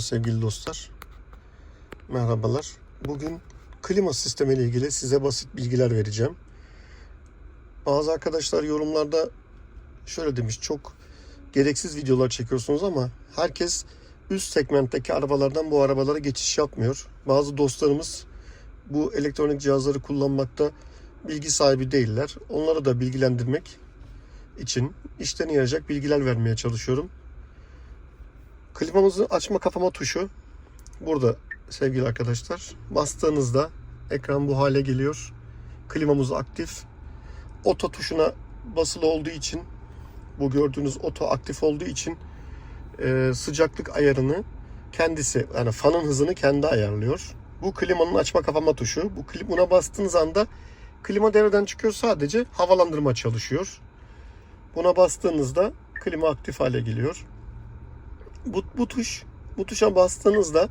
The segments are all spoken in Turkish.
Sevgili dostlar, merhabalar. Bugün klima sistemi ile ilgili size basit bilgiler vereceğim. Bazı arkadaşlar yorumlarda şöyle demiş, çok gereksiz videolar çekiyorsunuz ama herkes üst segmentteki arabalardan bu arabalara geçiş yapmıyor. Bazı dostlarımız bu elektronik cihazları kullanmakta bilgi sahibi değiller. Onları da bilgilendirmek için işten yarayacak bilgiler vermeye çalışıyorum. Klimamızı açma kapama tuşu burada sevgili arkadaşlar. Bastığınızda ekran bu hale geliyor. Klimamız aktif. Oto tuşuna basılı olduğu için bu gördüğünüz oto aktif olduğu için e, sıcaklık ayarını kendisi yani fanın hızını kendi ayarlıyor. Bu klimanın açma kapama tuşu. Bu klim- buna bastığınız anda klima devreden çıkıyor sadece havalandırma çalışıyor. Buna bastığınızda klima aktif hale geliyor bu, bu tuş bu tuşa bastığınızda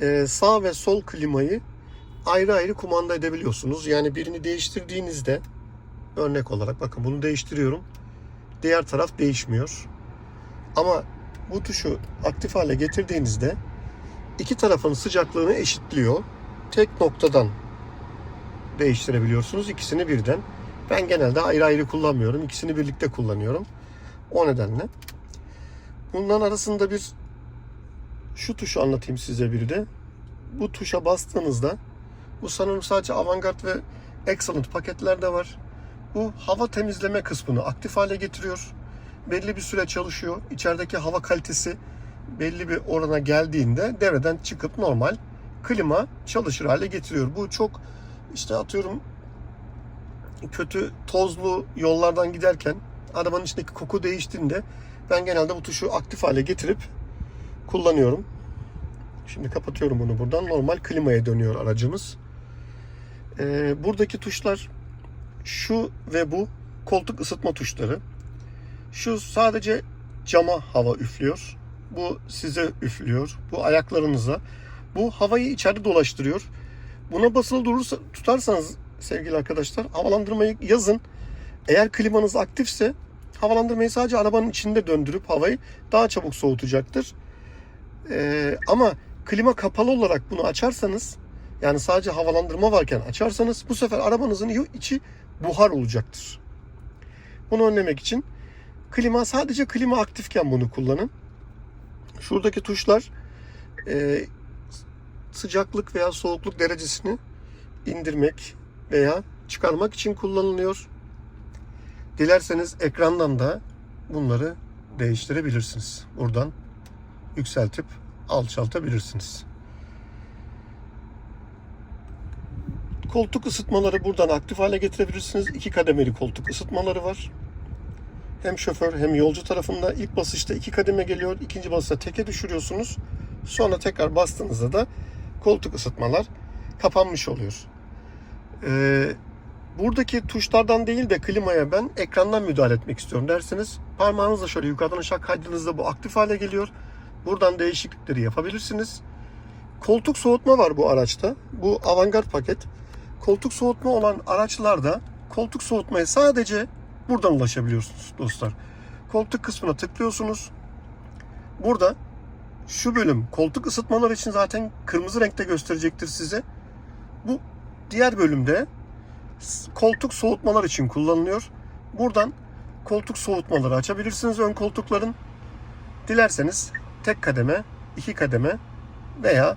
e, sağ ve sol klimayı ayrı ayrı kumanda edebiliyorsunuz. Yani birini değiştirdiğinizde örnek olarak bakın bunu değiştiriyorum. Diğer taraf değişmiyor. Ama bu tuşu aktif hale getirdiğinizde iki tarafın sıcaklığını eşitliyor. Tek noktadan değiştirebiliyorsunuz ikisini birden. Ben genelde ayrı ayrı kullanmıyorum. İkisini birlikte kullanıyorum. O nedenle Bunların arasında bir şu tuşu anlatayım size bir de. Bu tuşa bastığınızda bu sanırım sadece Avantgarde ve Excellent paketlerde var. Bu hava temizleme kısmını aktif hale getiriyor. Belli bir süre çalışıyor. İçerideki hava kalitesi belli bir orana geldiğinde devreden çıkıp normal klima çalışır hale getiriyor. Bu çok işte atıyorum kötü tozlu yollardan giderken arabanın içindeki koku değiştiğinde ben genelde bu tuşu aktif hale getirip kullanıyorum. Şimdi kapatıyorum bunu buradan. Normal klimaya dönüyor aracımız. Ee, buradaki tuşlar şu ve bu koltuk ısıtma tuşları. Şu sadece cama hava üflüyor. Bu size üflüyor. Bu ayaklarınıza. Bu havayı içeride dolaştırıyor. Buna basılı durursa tutarsanız sevgili arkadaşlar havalandırmayı yazın. Eğer klimanız aktifse havalandırmayı sadece arabanın içinde döndürüp havayı daha çabuk soğutacaktır. Ee, ama klima kapalı olarak bunu açarsanız yani sadece havalandırma varken açarsanız bu sefer arabanızın içi buhar olacaktır. Bunu önlemek için klima sadece klima aktifken bunu kullanın. Şuradaki tuşlar e, sıcaklık veya soğukluk derecesini indirmek veya çıkarmak için kullanılıyor. Dilerseniz ekrandan da bunları değiştirebilirsiniz. Buradan yükseltip alçaltabilirsiniz. Koltuk ısıtmaları buradan aktif hale getirebilirsiniz. İki kademeli koltuk ısıtmaları var. Hem şoför hem yolcu tarafında ilk basışta iki kademe geliyor. ikinci basışta teke düşürüyorsunuz. Sonra tekrar bastığınızda da koltuk ısıtmalar kapanmış oluyor. Ee, buradaki tuşlardan değil de klimaya ben ekrandan müdahale etmek istiyorum derseniz parmağınızla şöyle yukarıdan aşağı kaydırdığınızda bu aktif hale geliyor. Buradan değişiklikleri yapabilirsiniz. Koltuk soğutma var bu araçta. Bu avantgard paket. Koltuk soğutma olan araçlarda koltuk soğutmaya sadece buradan ulaşabiliyorsunuz dostlar. Koltuk kısmına tıklıyorsunuz. Burada şu bölüm koltuk ısıtmalar için zaten kırmızı renkte gösterecektir size. Bu diğer bölümde koltuk soğutmalar için kullanılıyor. Buradan koltuk soğutmaları açabilirsiniz ön koltukların. Dilerseniz tek kademe, iki kademe veya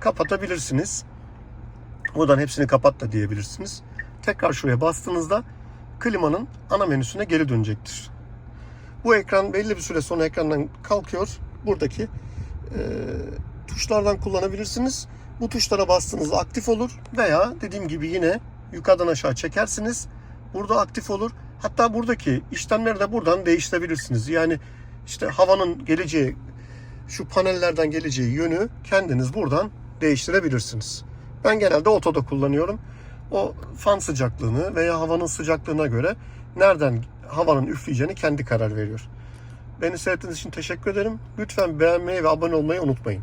kapatabilirsiniz. Buradan hepsini kapat da diyebilirsiniz. Tekrar şuraya bastığınızda klimanın ana menüsüne geri dönecektir. Bu ekran belli bir süre sonra ekrandan kalkıyor. Buradaki e, tuşlardan kullanabilirsiniz. Bu tuşlara bastığınızda aktif olur veya dediğim gibi yine yukarıdan aşağı çekersiniz. Burada aktif olur. Hatta buradaki işlemleri de buradan değiştirebilirsiniz. Yani işte havanın geleceği şu panellerden geleceği yönü kendiniz buradan değiştirebilirsiniz. Ben genelde otoda kullanıyorum. O fan sıcaklığını veya havanın sıcaklığına göre nereden havanın üfleyeceğini kendi karar veriyor. Beni seyrettiğiniz için teşekkür ederim. Lütfen beğenmeyi ve abone olmayı unutmayın.